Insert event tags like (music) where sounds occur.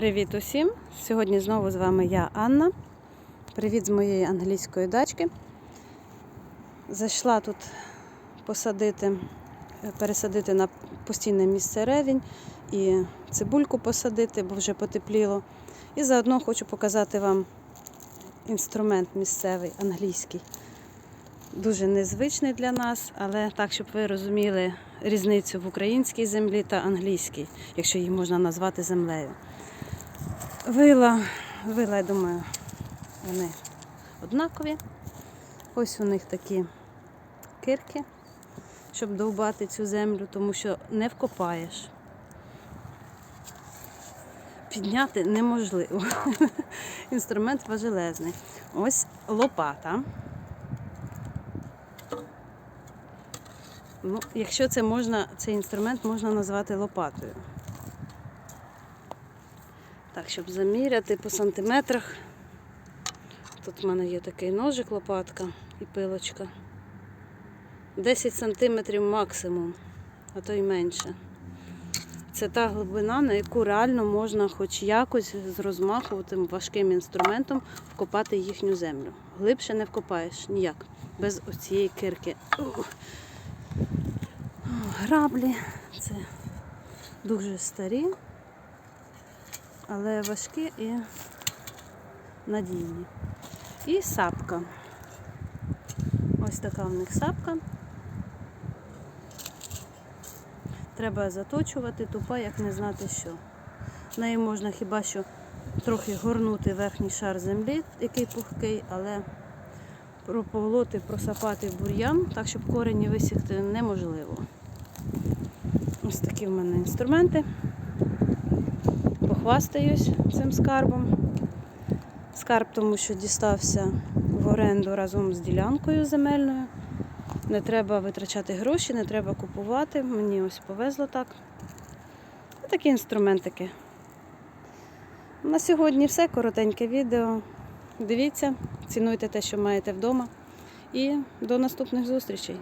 Привіт усім! Сьогодні знову з вами я, Анна. Привіт з моєї англійської дачки. Зайшла тут посадити, пересадити на постійне місце ревінь і цибульку посадити, бо вже потепліло. І заодно хочу показати вам інструмент місцевий англійський. Дуже незвичний для нас, але так, щоб ви розуміли різницю в українській землі та англійській, якщо її можна назвати землею. Вила, вила, я думаю, вони однакові. Ось у них такі кирки, щоб довбати цю землю, тому що не вкопаєш. Підняти неможливо. (laughs) Інструмент важелезний. Ось лопата. Ну, якщо це можна, цей інструмент можна назвати лопатою. Так, щоб заміряти по сантиметрах. Тут в мене є такий ножик, лопатка і пилочка. 10 сантиметрів максимум, а то й менше. Це та глибина, на яку реально можна хоч якось з розмаху тим важким інструментом вкопати їхню землю. Глибше не вкопаєш ніяк, без оцієї кирки. Ух. Граблі це дуже старі але важкі і надійні. І сапка. Ось така в них сапка. Треба заточувати, тупа, як не знати що. Нею можна хіба що трохи горнути верхній шар землі, який пухкий, але прополоти, просапати бур'ян, так щоб корені висікти неможливо. Ось такі в мене інструменти похвастаюсь цим скарбом. Скарб, тому що дістався в оренду разом з ділянкою земельною. Не треба витрачати гроші, не треба купувати. Мені ось повезло так. Такі інструментики. На сьогодні все. Коротеньке відео. Дивіться, цінуйте те, що маєте вдома. І до наступних зустрічей!